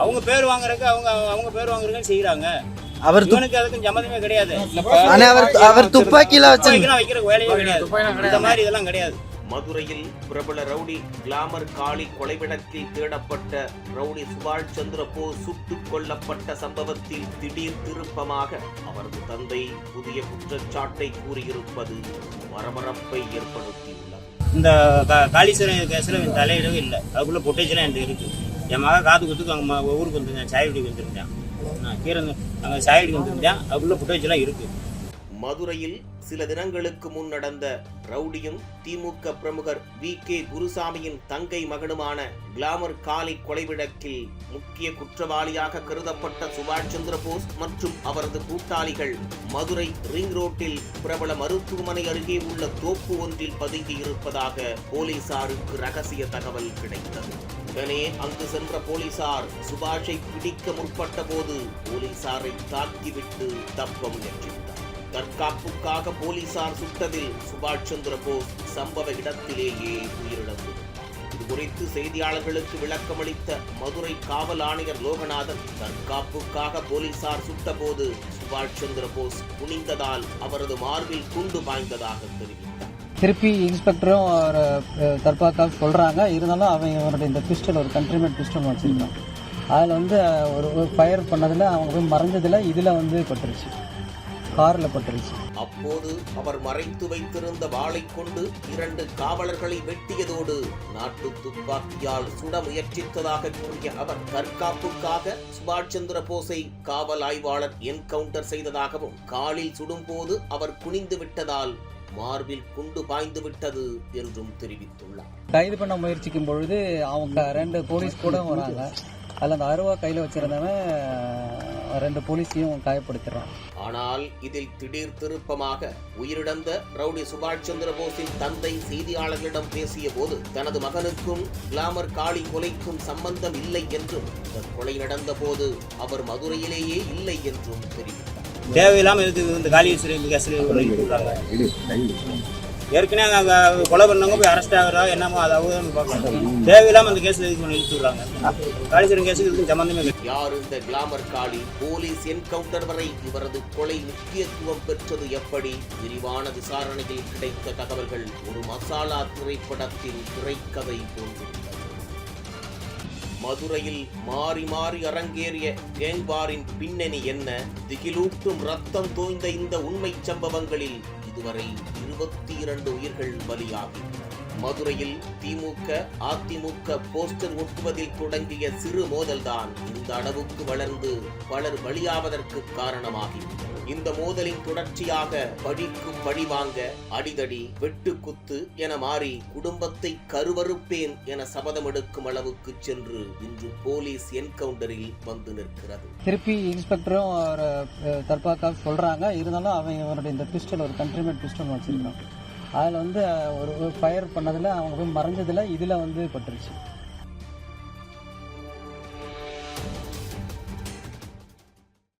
அவங்க பேர் வாங்குறதுக்கு அவங்க அவங்க பேர் வாங்குறதுக்கு செய்யறாங்க அவர் இவனுக்கு அதுக்கும் சம்மந்தமே கிடையாது. ஆனா அவர் அவர் துப்பாக்கியில வைக்கிற வேலையே கிடையாது. இந்த மாதிரி இதெல்லாம் கிடையாது. மதுரையில் பிரபல ரவுடி கிளாமர் காளி கொலைவிடத்தில் தேடப்பட்ட ரவுடி சுபாஷ் சந்திர போஸ் சுட்டுக் கொல்லப்பட்ட சம்பவத்தில் திடீர் திருப்பமாக அவரது தந்தை புதிய குற்றச்சாட்டை கூறியிருப்பது பரபரப்பை ஏற்படுத்தியுள்ளது. இந்த கா- காளீஸ்வரன் கேஸில் தலையிடவே இல்லை. அதுக்குள்ள பொட்டேஜ்லாம் என்கிட்ட இருக்கு. என் மகன் காது குத்துக்கு அங்கே ஊருக்கு வந்துருந்தேன் சாயடிக்கு வந்துருந்தேன். நான் கீரை அங்கே சாயடிக்கு வந்துருந்தேன். அதுக்குள்ள ஃபுட்டேஜ்லாம் இருக்குது மதுரையில் சில தினங்களுக்கு முன் நடந்த ரவுடியும் திமுக பிரமுகர் வி கே குருசாமியின் தங்கை மகனுமான கிளாமர் காலி கொலை வழக்கில் முக்கிய குற்றவாளியாக கருதப்பட்ட சுபாஷ் சந்திர போஸ் மற்றும் அவரது கூட்டாளிகள் மதுரை ரிங் ரோட்டில் பிரபல மருத்துவமனை அருகே உள்ள தோப்பு ஒன்றில் பதுங்கியிருப்பதாக போலீசாருக்கு ரகசிய தகவல் கிடைத்தது. உடனே அங்கு சென்ற போலீசார் சுபாஷை பிடிக்க முற்பட்ட போது போலீசாரை தாக்கிவிட்டு தப்ப முயற்சித்தார். தற்காப்புக்காக போலீசார் சுட்டதில் சுபாஷ் சந்திர போஸ் சம்பவ இடத்திலேயே உயிரிழந்து இது குறித்து செய்தியாளர்களுக்கு விளக்கமளித்த மதுரை காவல் ஆணையர் லோகநாதன் தற்காப்புக்காக போலீசார் சுட்டபோது சுபாஷ் சந்திர போஸ் குனிந்ததால் அவரது மார்பில் குண்டு பாய்ந்ததாக தெரிவித்தார். திருப்பி இன்ஸ்பெக்டரும் ஒரு தற்பாக்காக சொல்கிறாங்க இருந்தாலும் அவன் அவருடைய இந்த பிஸ்டல் ஒரு கண்ட்ரிமேட் பிஸ்டல் வச்சுருக்கான் அதில் வந்து ஒரு ஒரு ஃபயர் பண்ணதில் அவங்க போய் மறைஞ்சதில் இதில் வந்து பட்டுருச்சு காரில் பட்டுருச்சு அப்போது அவர் மறைத்து வைத்திருந்த வாளை கொண்டு இரண்டு காவலர்களை வெட்டியதோடு நாட்டு துப்பாக்கியால் சுட முயற்சித்ததாக கூறிய அவர் தற்காப்புக்காக சுபாஷ் சந்திர போஸை காவல் ஆய்வாளர் என்கவுண்டர் செய்ததாகவும் காலில் சுடும்போது அவர் குனிந்து விட்டதால் மார்பில் குண்டு பாய்ந்து விட்டது என்றும் தெரிவித்துள்ளார். கைது பண்ண முயற்சிக்கும் பொழுது அவங்க ரெண்டு போலீஸ் கூட வராங்க. அதில் அந்த அருவா கையில் வச்சிருந்தவன் ரெண்டு போலீஸையும் காயப்படுத்துறான் ஆனால் இதில் திடீர் திருப்பமாக உயிரிழந்த ரவுடி சுபாஷ் சந்திர போஸின் தந்தை செய்தியாளர்களிடம் பேசிய போது தனது மகனுக்கும் கிளாமர் காளி கொலைக்கும் சம்பந்தம் இல்லை என்றும் இந்த கொலை நடந்த போது அவர் மதுரையிலேயே இல்லை என்றும் தெரிவித்தார். தேவையில்லாமல் இருக்குது இந்த காளீஸ்வரன் கேஸில் ஏற்கனவே அங்கே கொலை பண்ணவங்க போய் அரெஸ்ட் ஆகுறா என்னமோ அதை அவங்க பார்க்கலாம் தேவையில்லாமல் அந்த கேஸில் இது பண்ணி இழுத்துடுறாங்க. காளீஸ்வரன் கேஸுக்கு இதுக்கும் சம்மந்தமே கிடையாது யார் இந்த கிளாமர் காளி? போலீஸ் என்கவுண்டர் வரை இவரது கொலை முக்கியத்துவம் பெற்றது எப்படி? விரிவான விசாரணையில் கிடைத்த தகவல்கள் ஒரு மசாலா திரைப்படத்தின் திரைக்கதை போன்றுள்ளது மதுரையில் மாறி மாறி அரங்கேறிய கேங்பாரின் பின்னணி என்ன? திகிலூட்டும் ரத்தம் தோய்ந்த இந்த உண்மைச் சம்பவங்களில் இதுவரை இருபத்தி இரண்டு உயிர்கள் பலியாகின்றன. மதுரையில் திமுக அதிமுக போஸ்டர் ஒட்டுவதில் தொடங்கிய சிறு மோதல்தான் இந்த அளவுக்கு வளர்ந்து பலர் வழியாவதற்கு காரணமாகி. இந்த மோதலின் தொடர்ச்சியாக பழிக்கு பழி வாங்க அடிதடி வெட்டுக்குத்து என மாறி குடும்பத்தை கருவறுப்பேன் என சபதம் எடுக்கும் அளவுக்கு சென்று இன்று போலீஸ் என்கவுண்டரில் வந்து நிற்கிறது. திருப்பி இன்ஸ்பெக்டரும் ஒரு தற்பாக்காக இருந்தாலும் அவன் இவனுடைய இந்த பிஸ்டல் ஒரு கண்ட்ரிமேட் பிஸ்டல் வச்சிருக்கான். அதில் வந்து ஒரு ஃபயர் பண்ணதில் அவங்க போய் மறைஞ்சதில் இதில் வந்து பட்டுருச்சு.